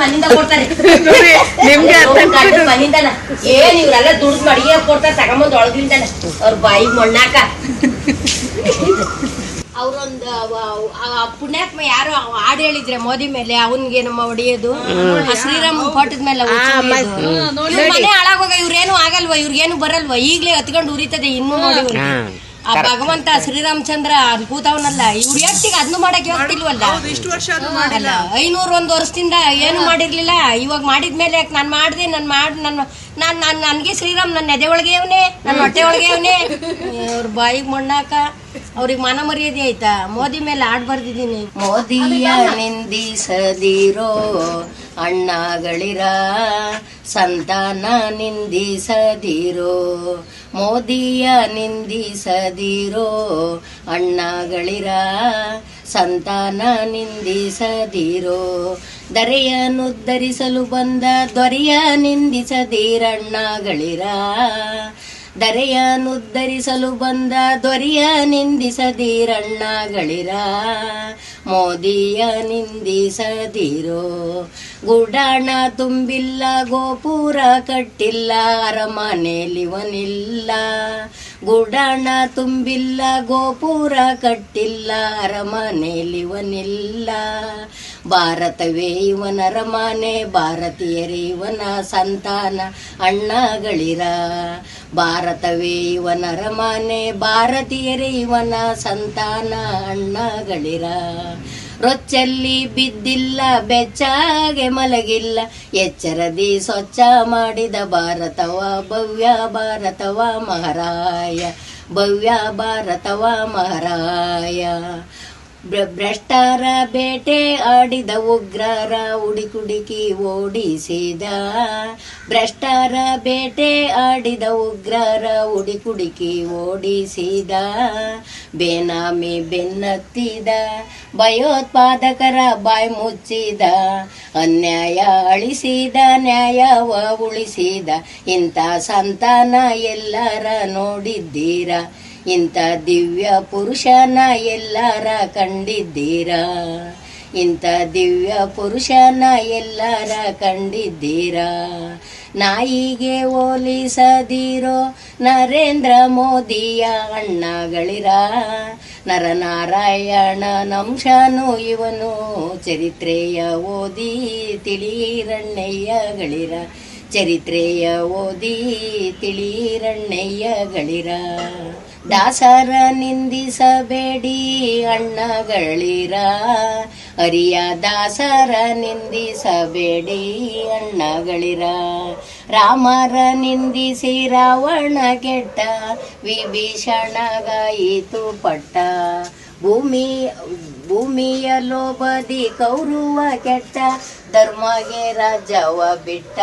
ಮನಿಂದ ಕೊಡ್ತಾರೆ. ನಿಮ್ಗೆ ಮನಿಂದನ. ಏನ್ ಇವ್ರೆಲ್ಲ ದುಡ್ಡು ಮಡಿಗೆ ಕೊಡ್ತಾರೆ ತಗೊಂಬಂದ್ ಒಳಗಿಂದನ. ಅವ್ರ ಬಾಯಿ ಮಣ್ಣಾಕ. ಅವ್ರೊಂದು ಪುಣ್ಯಾತ್ಮ ಯಾರೋ ಹಾಡು ಹೇಳಿದ್ರೆ ಮೋದಿ ಮೇಲೆ ಅವನ್ಗೆ ನಮ್ಮ ಹೊಡಿಯೋದು? ಶ್ರೀರಾಮ್ ಫೋಟದ ಮೇಲೆ ಮನೆ ಹಾಳಾಗೋಗ ಇವ್ರೇನು ಆಗಲ್ವಾ ಇವ್ರಿಗೇನು ಬರಲ್ವಾ? ಈಗ್ಲೇ ಹತ್ಕೊಂಡು ಉರಿತದೆ ಇನ್ನೂ ನೋಡಿ. ಆ ಭಗವಂತ ಶ್ರೀರಾಮಚಂದ್ರ ಕೂತವನಲ್ಲ ಇವ್ರ ಎಷ್ಟಿಗೆ ಅದನ್ನು ಮಾಡಕ್ ಹೋಗ್ತಿಲ್ವಲ್ಲ? ಇಷ್ಟು ವರ್ಷ ಐನೂರ ಒಂದು ವರ್ಷದಿಂದ ಏನು ಮಾಡಿರ್ಲಿಲ್ಲ. ಇವಾಗ ಮಾಡಿದ್ಮೇಲೆ ನಾನ್ ನಾನು ಮಾಡಿದೆ ನಾನು ಮಾಡ್ ನನ್ನ ನಾನು ನಾನು ನನಗೆ ಶ್ರೀರಾಮ್ ನನ್ನ ಎದೆ ಒಳಗೆ ಅವನೇ ನನ್ನ ಹೊಟ್ಟೆ ಒಳಗೆ ಅವನೇ. ಅವ್ರ ಬಾಯಿಗೆ ಮಣ್ಣಾಕ ಅವ್ರಿಗೆ ಮನ ಮರ್ಯಾದೆ ಆಯ್ತಾ? ಮೋದಿ ಮೇಲೆ ಆಡ್ ಬರ್ದಿದ್ದೀನಿ. ಮೋದಿಯ ನಿಂದಿಸದಿರೋ ಅಣ್ಣಗಳಿರ? ಸಂತಾನ ನಿಂದಿಸದಿರೋ ಮೋದಿಯ ನಿಂದಿಸದಿರೋ ಅಣ್ಣಗಳಿರ? ಸಂತಾನ ನಿಂದಿಸದಿರೋ ದರೆಯನ್ನುದ್ಧರಿಸಲು ಬಂದ ದೊರೆಯ ನಿಂದಿಸದಿರಣ್ಣಗಳಿರ ದರೆಯನ್ನುದ್ಧರಿಸಲು ಬಂದ ದೊರೆಯ ನಿಂದಿಸದಿರಣ್ಣಗಳಿರ ಮೋದಿಯ ನಿಂದಿಸದಿರೋ. ಗುಡಾಣ ತುಂಬಿಲ್ಲ ಗೋಪುರ ಕಟ್ಟಿಲ್ಲ ಅರಮನೆಲಿವನಿಲ್ಲ ಗುಡಾಣ ತುಂಬಿಲ್ಲ, ಗೋಪುರ ಕಟ್ಟಿಲ್ಲ ಅರಮನೆಲಿವನಿಲ್ಲ ಭಾರತವೇ ಇವನ ಅರಮನೆ ಭಾರತೀಯರೇ ಇವನ ಸಂತಾನ, ಅಣ್ಣಗಳಿರ. ಭಾರತವೇ ಇವನ ಅರಮನೆ ಭಾರತೀಯರೇ ಇವನ ಸಂತಾನ, ಅಣ್ಣಗಳಿರ. ರೊಚ್ಚಲ್ಲಿ ಬಿದ್ದಿಲ್ಲ, ಬೆಚ್ಚಾಗೆ ಮಲಗಿಲ್ಲ. ಎಚ್ಚರದಿ ಸ್ವಚ್ಛ ಮಾಡಿದ ಭಾರತವ, ಭವ್ಯ ಭಾರತವ ಮಹಾರಾಯ, ಭವ್ಯ ಭಾರತವ ಮಹಾರಾಯ. ಭ್ರ- ಭ್ರಷ್ಟರ ಬೇಟೆ ಆಡಿದ ಉಗ್ರರ ಉಡಿಕುಡಿಕಿ ಓಡಿಸಿದ. ಭ್ರಷ್ಟರ ಬೇಟೆ ಆಡಿದ ಉಗ್ರರ ಉಡಿಕುಡಿಕಿ ಓಡಿಸಿದ. ಬೇನಾಮಿ ಬೆನ್ನತ್ತಿದ, ಭಯೋತ್ಪಾದಕರ ಬಾಯಿ ಮುಚ್ಚಿದ, ಅನ್ಯಾಯ ಅಳಿಸಿದ, ನ್ಯಾಯವ ಉಳಿಸಿದ, ಇಂಥ ಸಂತಾನ ಎಲ್ಲರ ನೋಡಿದ್ದೀರ? ಇಂಥ ದಿವ್ಯ ಪುರುಷನ ಎಲ್ಲರ ಕಂಡಿದ್ದೀರಾ? ಇಂಥ ದಿವ್ಯ ಪುರುಷನ ಎಲ್ಲರ ಕಂಡಿದ್ದೀರಾ? ನಾಯಿಗೆ ಹೋಲಿಸದಿರೋ ನರೇಂದ್ರ ಮೋದಿಯ ಅಣ್ಣಗಳಿರ? ನರನಾರಾಯಣ ನಂಶನು ಇವನು ಚರಿತ್ರೆಯ ಓದಿ ತಿಳಿರಣ್ಣಯ್ಯಗಳಿರ. ಚರಿತ್ರೆಯ ಓದಿ ತಿಳಿರಣ್ಣಯ್ಯಗಳಿರ. ದಾಸರ ನಿಂದಿಸಬೇಡಿ ಅಣ್ಣಗಳಿರ. ಅರಿಯ ದಾಸರ ನಿಂದಿಸಬೇಡಿ ಅಣ್ಣಗಳಿರ. ರಾಮರ ನಿಂದಿಸಿ ರಾವಣ ಕೆಟ್ಟ ವಿಭೀಷಣಗಾಯಿತು ಪಟ್ಟ. ಭೂಮಿ, ಭೂಮಿಯ ಲೋಭದಿ ಕೌರುವ ಕೆಟ್ಟ, ಧರ್ಮಗೆ ರಾಜವ ಬಿಟ್ಟ.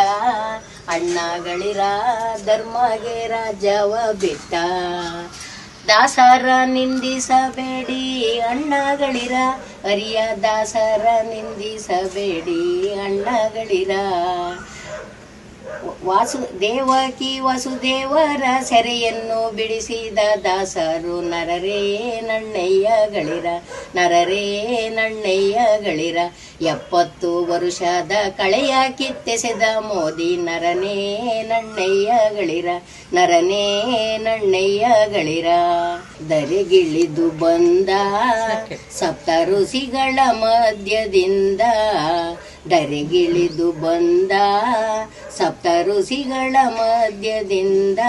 ಅಣ್ಣಗಳಿರ, ಧರ್ಮಗೆ ರಾಜವ ಬಿಟ್ಟ. ದಾಸರ ನಿಂದಿಸಬೇಡಿ ಅಣ್ಣಗಳಿರ. ಅರಿಯ ದಾಸರ ನಿಂದಿಸಬೇಡಿ ಅಣ್ಣಗಳಿರ. ವಾಸು, ದೇವಕಿ ವಸುದೇವರ ಸೆರೆಯನ್ನು ಬಿಡಿಸಿದ ದಾಸರು, ನರರೇ ನಣ್ಣಯ್ಯಗಳಿರ ನರರೇ ನಣ್ಣಯ್ಯಗಳಿರ ಎಪ್ಪತ್ತು ವರುಷದ ಕಳೆಯ ಕಿತ್ತೆಸೆದ ಮೋದಿ, ನರನೇ ನಣ್ಣಯ್ಯ ಗಳಿರ, ನರನೇ ನಣ್ಣಯ್ಯಗಳಿರ ದರೆಗಿಳಿದು ಬಂದ ಸಪ್ತ ಋಷಿಗಳ ಮಧ್ಯದಿಂದ ದರೆಗಿಳಿದು ಬಂದ ಸಪ್ತ ಋಷಿಗಳ ಮಧ್ಯದಿಂದ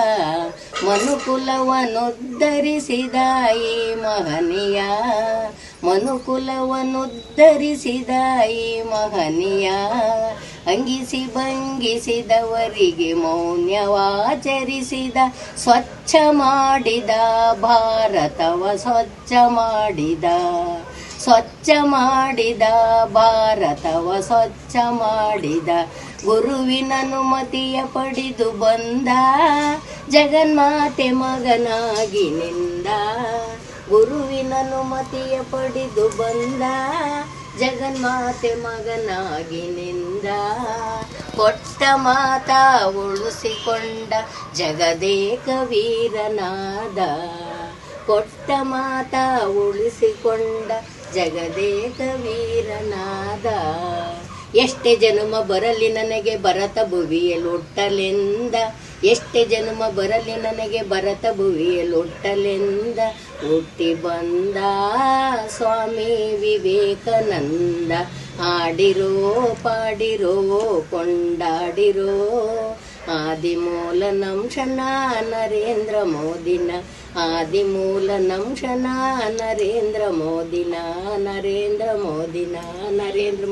ಮನುಕುಲವನ್ನುದ್ಧರಿಸಿದ ಈ ಮಹನೀಯ ಮನುಕುಲವನ್ನುದ್ಧರಿಸಿದ ಈ ಮಹನೀಯ ಅಂಗಿಸಿ ಭಂಗಿಸಿದವರಿಗೆ ಮೌನ್ಯವಾಚರಿಸಿದ, ಸ್ವಚ್ಛ ಮಾಡಿದ, ಭಾರತವ ಸ್ವಚ್ಛ ಮಾಡಿದ. ಸ್ವಚ್ಛ ಮಾಡಿದ, ಭಾರತವ ಸ್ವಚ್ಛ ಮಾಡಿದ. ಗುರುವಿನ ಅನುಮತಿಯ ಪಡೆದು ಬಂದ, ಜಗನ್ಮಾತೆ ಮಗನಾಗಿ ನಿಂದ. ಗುರುವಿನ ಅನುಮತಿಯ ಪಡೆದು ಬಂದ ಜಗನ್ಮಾತೆ ಮಗನಾಗಿ ನಿಂದ, ಕೊಟ್ಟ ಮಾತ ಉಳಿಸಿಕೊಂಡ ಜಗದೇಕ ವೀರನಾದ. ಕೊಟ್ಟ ಮಾತ ಉಳಿಸಿಕೊಂಡ ಜಗದೇಕ ವೀರನಾದ. ಎಷ್ಟೇ ಜನುಮ ಬರಲಿ ನನಗೆ, ಭರತ ಭುವಿಯಲೊಟ್ಟಲೆಂದ ಎಷ್ಟೇ ಜನ್ಮ ಬರಲಿ ನನಗೆ ಭರತ ಹುಟ್ಟಲೆಂದ ಹುಟ್ಟಿ ಬಂದ ಸ್ವಾಮಿ ವಿವೇಕಾನಂದ. ಆಡಿರೋ ಪಾಡಿರೋ, ಕೊಂಡಾಡಿರೋ ಆದಿಮೂಲ ನಂಶನ ನರೇಂದ್ರ ಮೋದಿನ. ಆದಿಮೂಲ ನಂಶನ ನರೇಂದ್ರ ಮೋದಿನ ನರೇಂದ್ರ ಮೋದಿನ, ನರೇಂದ್ರ